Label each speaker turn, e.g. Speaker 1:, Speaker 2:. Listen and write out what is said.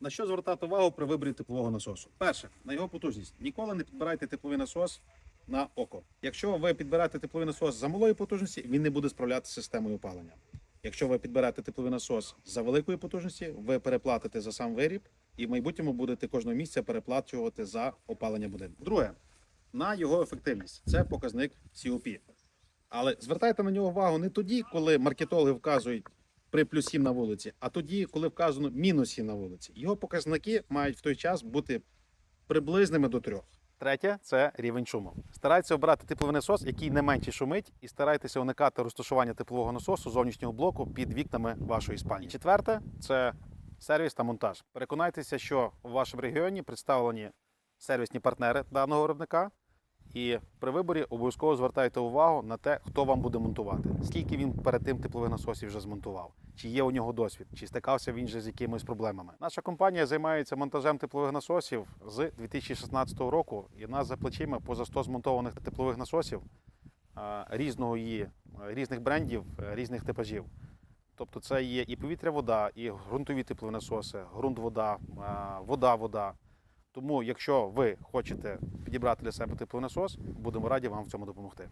Speaker 1: На що звертати увагу при виборі теплового насосу? Перше, на його потужність. Ніколи не підбирайте тепловий насос на око. Якщо ви підберете тепловий насос за малої потужності, він не буде справлятися з системою опалення. Якщо ви підберете тепловий насос за великої потужності, ви переплатите за сам виріб і в майбутньому будете кожного місяця переплачувати за опалення будинку. Друге, на його ефективність це показник COP. Але звертайте на нього увагу не тоді, коли маркетологи вказують при плюс 7 на вулиці, а тоді, коли вказано мінус 7 на вулиці. Його показники мають в той час бути приблизними до трьох. Третє це рівень шуму. Старайтеся обирати тепловий насос, який не менше шумить, і старайтеся уникати розташування теплового насосу зовнішнього блоку під вікнами вашої спальні. Четверте це сервіс та монтаж. Переконайтеся, що у вашому регіоні представлені сервісні партнери даного виробника. І при виборі обов'язково звертайте увагу на те, хто вам буде монтувати, скільки він перед тим теплових насосів вже змонтував, чи є у нього досвід, чи стикався він вже з якимись проблемами. Наша компанія займається монтажем теплових насосів з 2016 року, і нас за плечима поза 100 змонтованих теплових насосів різного її, різних брендів, е, різних типажів. Тобто це є і повітря-вода, і ґрунтові теплові насоси, ґрунт-вода, вода-вода. Тому, якщо ви хочете підібрати для себе теплонасос, насос, будемо раді вам в цьому допомогти.